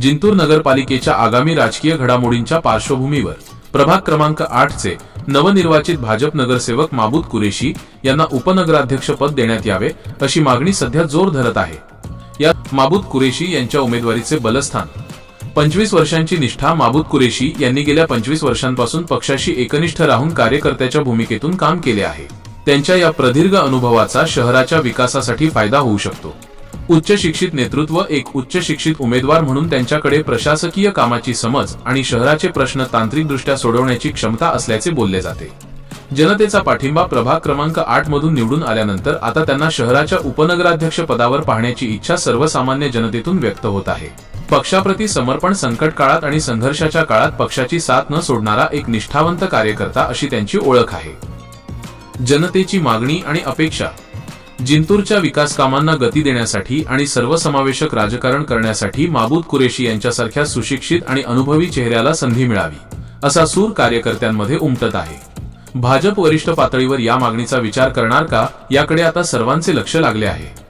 जिंतूर नगरपालिकेच्या आगामी राजकीय घडामोडींच्या पार्श्वभूमीवर. प्रभाग क्रमांक आठ चे नवनिर्वाचित भाजप नगरसेवक माबूद कुरेशी यांना उपनगराध्यक्ष पद देण्यात यावे अशी मागणी सध्या जोर धरत आहे. या माबूद कुरेशी यांच्या उमेदवारीचे बलस्थान. पंचवीस वर्षांची निष्ठा माबूद कुरेशी यांनी गेल्या पंचवीस वर्षांपासून पक्षाशी एकनिष्ठ राहून कार्यकर्त्याच्या भूमिकेतून काम केले आहे. त्यांच्या या प्रदीर्घ अनुभवाचा शहराच्या विकासासाठी फायदा होऊ शकतो. उच्च शिक्षित नेतृत्व एक उच्च शिक्षित उमेदवार म्हणून त्यांच्याकडे प्रशासकीय कामाची समज आणि शहराचे प्रश्न तांत्रिकदृष्ट्या सोडवण्याची क्षमता असल्याचे बोलले जाते. जनतेचा पाठिंबा प्रभाग क्रमांक आठ मधून निवडून आल्यानंतर आता त्यांना शहराच्या उपनगराध्यक्ष पदावर पाहण्याची इच्छा सर्वसामान्य जनतेतून व्यक्त होत आहे. पक्षाप्रती समर्पण संकट काळात आणि संघर्षाच्या काळात पक्षाची साथ न सोडणारा एक निष्ठावंत कार्यकर्ता अशी त्यांची ओळख आहे. जनतेची मागणी आणि अपेक्षा जिंतूरच्या विकास कामांना गती देण्यासाठी आणि सर्वसमावेशक राजकारण करण्यासाठी माबूद कुरेशी यांच्यासारख्या सुशिक्षित आणि अनुभवी चेहऱ्याला संधी मिळावी असा सूर कार्यकर्त्यांमध्ये उमटत आहे. भाजप वरिष्ठ पातळीवर या मागणीचा विचार करणार का याकडे आता सर्वांचे लक्ष लागले आहे.